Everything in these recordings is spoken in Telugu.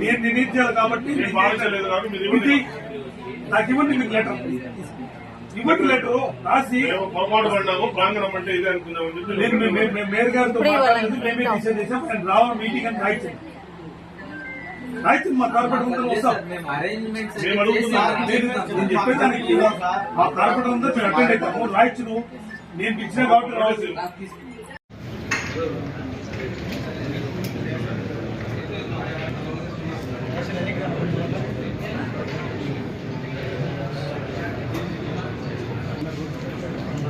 నేను నిర్ణయించాను కాబట్టి నేను భావించలేదు కాబట్టి మీరు ఇది. నాకు ఇవ్వండి మీకు లెటర్ ఇవ్వండి లెటర్ రాసి పొరపాటు ప్రాంగణం అంటే ఇదే మేయర్ గారితో మేమే డిసైడ్ చేసాం నేను రావాలి మీటింగ్ అని రాయించండి రాయించండి మా కార్పొరేటర్ అందరూ వస్తాం. మేము అడుగుతున్నాం. నేను చెప్పేదానికి మా కార్పొరేటర్ అందరూ మేము అటెండ్ అవుతాము. రాయించును. నేను పిలిచిన కాబట్టి రావచ్చు.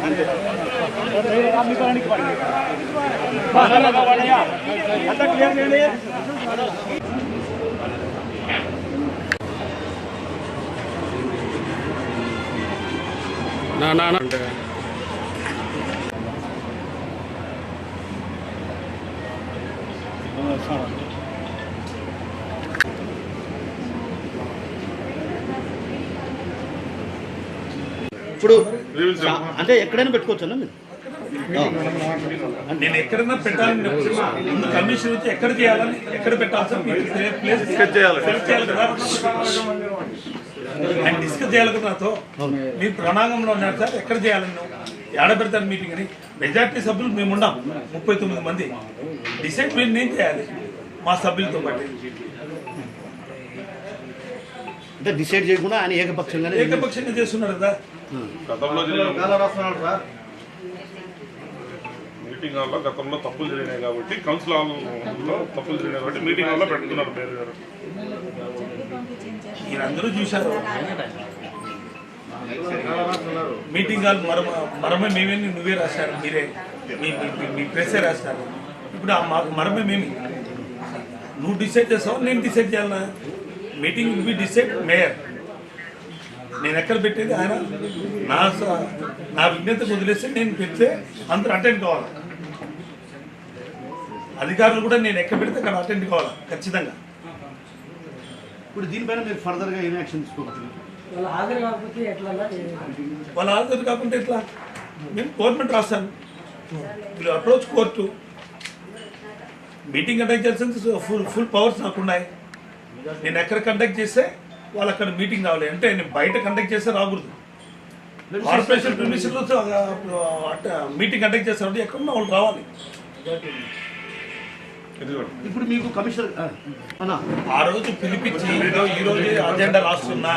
ఉండండి ఉండండి ఇప్పుడు రివ్యూస్ చా- అంటే ఎక్కడైనా పెట్టుకోవచ్చా మీరు. నేను ఎక్కడైనా పెట్టాలని. ముందు కమిషన్ వచ్చి ఎక్కడ చేయాలని ఎక్కడ పెట్టాల్సి ప్లేస్ డిస్కస్ చేయాలి. సెలెక్ట్ చేయాలి కదా. ఆయన డిస్కస్ చేయాలి కదా నాతో. మీరు ప్రణాళికలో ఉన్నారు సార్ ఎక్కడ చేయాలని నువ్వు ఏడ పెడతారు మీటింగ్ అని? మెజార్టీ సభ్యులు మేము ఉన్నాం ముప్పై తొమ్మిది మంది. డిసైడ్ మీరు నేను చేయాలి మా సభ్యులతో పాటు. అంటే డిసైడ్ చేయకుండా ఆయన ఏకపక్షంగానే ఏకపక్షంగా చేస్తున్నారు కదా. గతంలో జరిగిన మీటింగ్ హాల్లో గతంలో తప్పులు జరిగినాయి కాబట్టి కౌన్సిల్ హాల్లో తప్పులు జరిగినాయి కాబట్టి మీటింగ్ హాల్లో పెట్టుకున్నారు మేయర్ గారు. మీరందరూ చూశారు. మీటింగ్ హాల్ మరమ మరమే మేమే నువ్వే రాశారు మీరే. మీ ప్రెస్సే రాశారు. ఇప్పుడు ఆ మాకు మరమే మేమే. నువ్వు డిసైడ్ చేస్తావు నేను డిసైడ్ చేయాలన్నా మీటింగ్ బి డిసైడ్ మేయర్. నేను ఎక్కడ పెట్టేది? ఆయన నా స- నా విజ్ఞతకు వదిలేస్తే నేను పెడితే అందరూ అటెండ్ కావాలి. అధికారులు కూడా నేను ఎక్కడ పెడితే అక్కడ అటెండ్ కావాలి ఖచ్చితంగా. ఇప్పుడు దీనిపైన మీరు ఫర్దర్గా ఏం యాక్షన్ తీసుకోవచ్చు? వాళ్ళు హాజరు కాకపోతే ఎట్లా? మేము గవర్నమెంట్ రాస్తాను వీళ్ళు అప్రోచ్ కోర్టు. మీటింగ్ కండక్ట్ చేస్తే ఫుల్ ఫుల్ పవర్స్ నాకు ఉన్నాయి నేను ఎక్కడ కండక్ట్ చేస్తే వాళ్ళు అక్కడ మీటింగ్ రావాలి. అంటే నేను బయట కండక్ట్ చేస్తే రాకూడదు. కార్పొరేషన్ ప్రిమిషన్ మీటింగ్ కండక్ట్ చేస్తారంటే ఎక్కడున్నా వాళ్ళు రావాలి. ఇదిగోండి. ఇప్పుడు మీకు కమిషనర్ ఆ, అన్నా. ఆ రోజు పిలిపించి ఈ రోజు అజెండా రాస్తున్నా.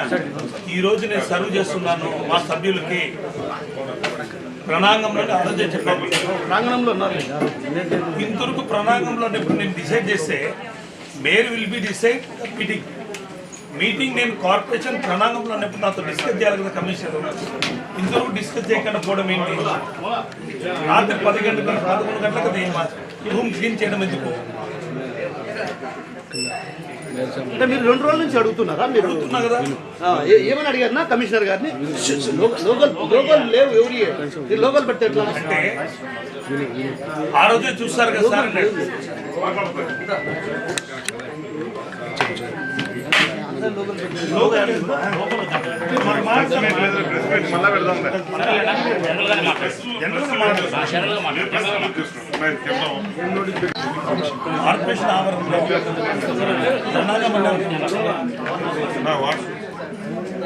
ఈ రోజు నేను సర్వ్ చేస్తున్నాను మా సభ్యులకి. ప్రణాంగంలో రోజే చెప్పాను ప్రాంగణంలో ఉన్నారు ఇంతవరకు ప్రణాంగంలో ఇప్పుడు నేను డిసైడ్ చేస్తే mayor will be decide meeting meeting నేను కార్పొరేషన్ ప్రణాంగంలో ఉన్నప్పుడు నాతో డిస్కస్ చేయాలి కదా కమిషనర్. ఇంతవరకు డిస్కస్ చేయకుండా పోవడం ఏంటి? రాత్రి పది గంటలకు పదకొండు గంటలకు అది రూమ్ క్లీన్ చేయడం ఎందుకు? అంటే మీరు రెండు రోజుల నుంచి అడుగుతున్నారా మీరు? అడుగుతున్నా కదా. ఏమని అడిగారు కమిషనర్ గారిని? లోకల్ లోకల్ లేవు ఎవరి? లోకల్ పెడితే ఎట్లా? అంటే ఆ రోజే చూస్తారు కదా సార్ అన్నాడు. లోకల్ లేదు. మరి మాట్లాడు. ప్రెస్ మీట్ మళ్ళా పెడదాం జనరల్గా మాట్లాడు. కార్పొరేషన్ ఆవరణలో ప్రణాళిక మండలి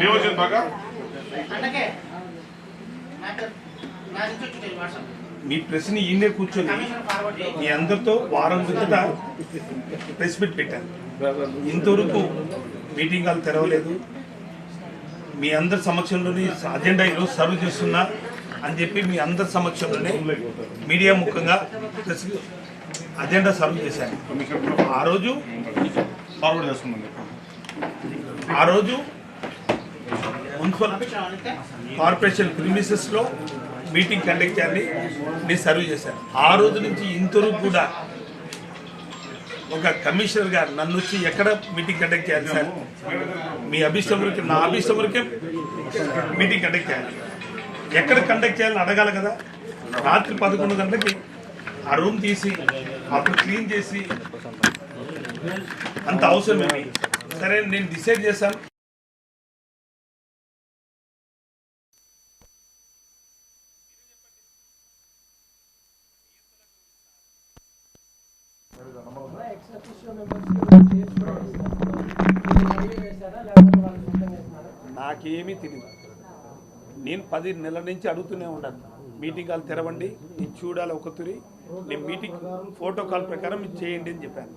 ఏమొచ్చింది బాగా మీ ప్రశ్న ఈయనే కూర్చొని మీ అందరితో వారం క్రిందట ప్రెస్ మీట్ పెట్టాను ఇంతవరకు మీటింగ్ హాల్ తెరవలేదు. మీ అందరి సమక్షంలోని అజెండా ఈరోజు సర్వ్ చేస్తున్నా అని చెప్పి మీ అందరి సమక్షంలోనే మీడియా ముఖంగా ప్రెస్ అజెండా సర్వ్ చేశాను. ఆ రోజు ఆ రోజు మున్సిపల్ కార్పొరేషన్ ప్రిమిసెస్లో మీటింగ్ కండక్ట్ చేయాలని నేను సర్వ్ చేశాను. ఆ రోజు నుంచి ఇంతవరకు కూడా ఒక కమిషనర్ గారు నన్ను వచ్చి ఎక్కడ మీటింగ్ కండక్ట్ చేయాలి సార్? మీ అభిష్టం వరకు నా అభిష్టం వరకే మీటింగ్ కండక్ట్ చేయాలి. ఎక్కడ కండక్ట్ చేయాలని అడగాలి కదా? రాత్రి పదకొండు గంటలకి ఆ రూమ్ తీసి అప్పుడు క్లీన్ చేసి అంత అవసరం సరే నేను డిసైడ్ చేశాను. నాకేమీ తెలియదు నేను పది నెలల నుంచి అడుగుతూనే ఉన్నాను. మీటింగ్ హాల్ తెరవండి ఇది చూడాలి ఒక తురి నేను మీటింగ్ ఫోటో కాల్ ప్రకారం ఇది చేయండి అని చెప్పాను.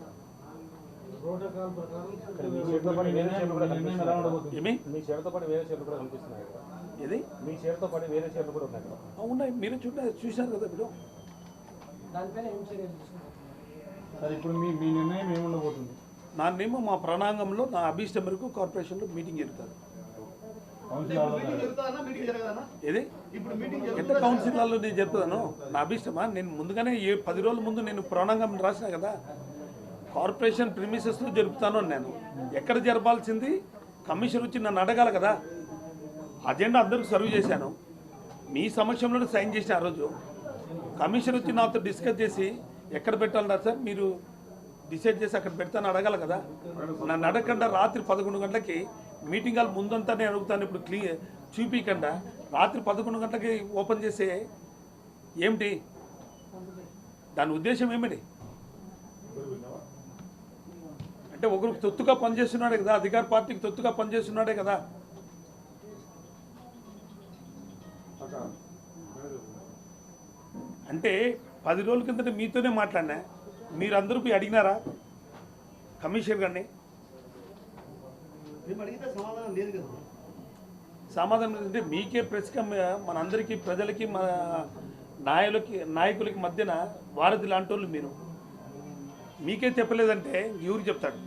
మీ చేతితో పాటు వేరే చీరలు కూడా కనిపిస్తున్నాయి ఏమి మీ చీరతో పాటు వేరే చీరలు కూడా కనిపిస్తున్నాయి ఇది మీ చీరతో పాటు వేరే చీరలు కూడా ఉన్నాయి. మీరు చూడ చూశారు కదా ఇప్పుడు. మీ నిర్ణయం ఏముండబోతుంది? నా నియమం మా ప్రణాంగంలో నా అభీష్టం మేరకు కార్పొరేషన్లో మీటింగ్ జరుగుతుంది. మీటింగ్ ఎంత కౌన్సిల్లో నేను చెప్తాను? నా అభిష్టమా? నేను ముందుగానే ఏ పది రోజుల ముందు నేను ప్రణాంగం రాసిన కదా కార్పొరేషన్ ప్రిమిసెస్లో జరుపుతాను నేను ఎక్కడ జరపాల్సింది? కమిషన్ వచ్చి నన్ను అడగాలి కదా. అజెండా అందరికి సర్వ్ చేశాను. మీ సమక్షంలోనే సైన్ చేసిన ఆ రోజు. కమిషన్ వచ్చి నాతో డిస్కస్ చేసి ఎక్కడ పెట్టాలన్నారు సార్? మీరు డిసైడ్ చేసి అక్కడ పెడతాను అడగాలి కదా. నన్ను అడగకుండా రాత్రి పదకొండు గంటలకి మీటింగ్ హాల్ ముందంతా నేను అడుగుతాను ఇప్పుడు క్లీ చూపించకుండా రాత్రి పదకొండు గంటలకి ఓపెన్ చేసే ఏమిటి? దాని ఉద్దేశం ఏమిటి? అంటే ఒకరు తొత్తుగా పనిచేస్తున్నాడే కదా అధికార పార్టీకి తొత్తుగా పనిచేస్తున్నాడే కదా. అంటే పది రోజుల కిందట మీతోనే మాట్లాడినా. మీరందరూ పోయి అడిగినారా? కమిషనర్ గారిని? సమాధానం లేదు అంటే మీకే ప్రెస్ మనందరికీ ప్రజలకి మన నాయకులకి నాయకులకి మధ్యన వారధి లాంటి మీరు. మీకే చెప్పలేదంటే ఎవరు చెప్తాడు.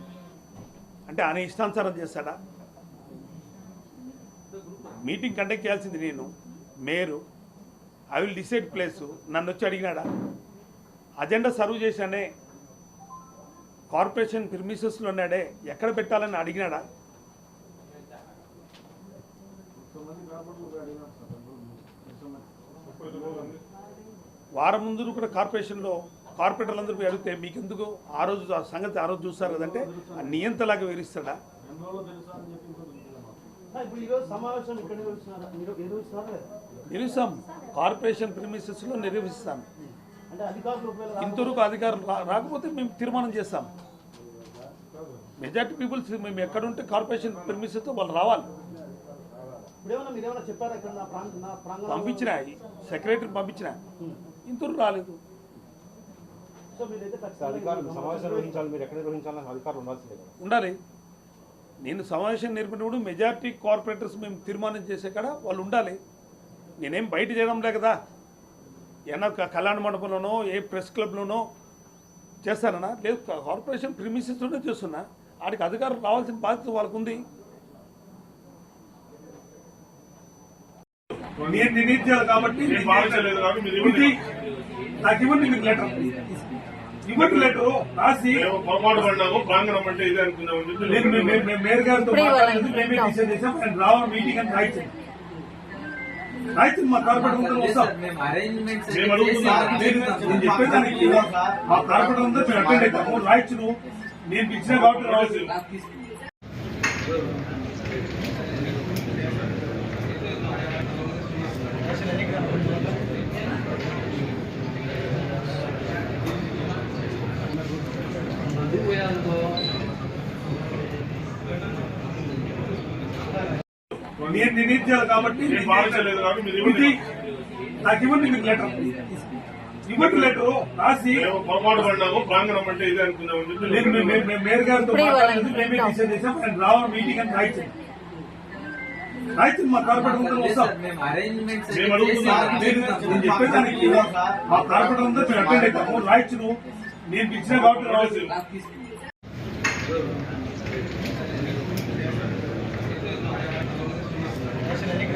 అంటే ఆయన ఇష్టానుసారం చేస్తాడా? మీటింగ్ కండక్ట్ చేయాల్సింది నేను. Mayor I will decide place. నన్ను వచ్చి అడిగినాడా? అజెండా సర్వ్ చేశానే కార్పొరేషన్ ప్రిమిసెస్లో ఉన్నాడే ఎక్కడ పెట్టాలని అడిగినాడా? వారం ముందు కూడా కార్పొరేషన్లో కార్పొరేటర్లందరూ పోయి అడిగితే మీకు ఎందుకు ఆ రోజు ఆ సంగతి ఆ రోజు చూస్తారు కదంటే ఆ నియంతలాగా వివరిస్తాడా? నిర్వహిస్తాం. కార్పొరేషన్ ప్రిమిసెస్లో నిర్వహిస్తాం. ఇంతవరకు అధికారులు రాకపోతే మేము తీర్మానం చేస్తాం. మెజార్టీ పీపుల్స్ మేము ఎక్కడుంటే కార్పొరేషన్ ప్రిమిసెస్తో వాళ్ళు రావాలి. పంపించిన సెక్రటరీ పంపించిన. ఇంతవరకు రాలేదు. ఉండాలి. నేను సమావేశం నేర్పినప్పుడు మెజారిటీ కార్పొరేటర్స్ మేము తీర్మానం చేసే కాడ వాళ్ళు ఉండాలి. నేనేం బయట చేయడంలే కదా. ఏమన్నా కళ్యాణ మండపంలోనో ఏ ప్రెస్ క్లబ్లోనో చేస్తానన్నా లేదు కార్పొరేషన్ ప్రిమిసెస్లోనే చేస్తున్నా. వాడికి అధికారులు రావాల్సిన బాధ్యత వాళ్ళకు ఉంది నేను నిర్ణయించాలి కాబట్టి. నాకు ఇవ్వండి మీకు లెటర్ ఇవ్వండి లెటర్ రాసి పొరపాటు పడినాము ప్రాంగణం అంటే ఇదే అనుకున్నామని చెప్పి నేను మే- మే- మే- మేయర్ గారితో మాట్లాడలేదు మేమే డిసైడ్ చేసాం. అండ్ మీటింగ్ అని రాయించండి. రాయించండి మా కార్పొరేటర్ అందరూ వస్తాం. నేను చెప్పేదానికి మా కార్పొరేటర్ అందరూ మేము అటెండ్ అవుతాము రాయించును. నేను ఇచ్చిన కాబట్టి రావచ్చు. నేను నిర్ణయించాలి కాబట్టి నాకు ఇవ్వండి మీకు లెటర్ ఇవ్వండి లెటర్ రాసి పొరపాటు పడినాము ప్రాంగణం అంటే ఇదే అనుకున్నామని చెప్పి నేను మే- మే- మే- మేయర్ గారితో మాట్లాడలేదు మేమే డిసైడ్ చేసాం. అండ్ రావాలి మీటింగ్ అని రాయించండి రాయించండి మా కార్పొరేటర్ అందరూ వస్తాం. మేము అడుగుతున్నాం. నేను నేను చెప్పేదానికి మా కార్పొరేటర్ అందరూ మేము అటెండ్ అవుతాము రాయించును. నేను ఇచ్చిన కాబట్టి రావచ్చు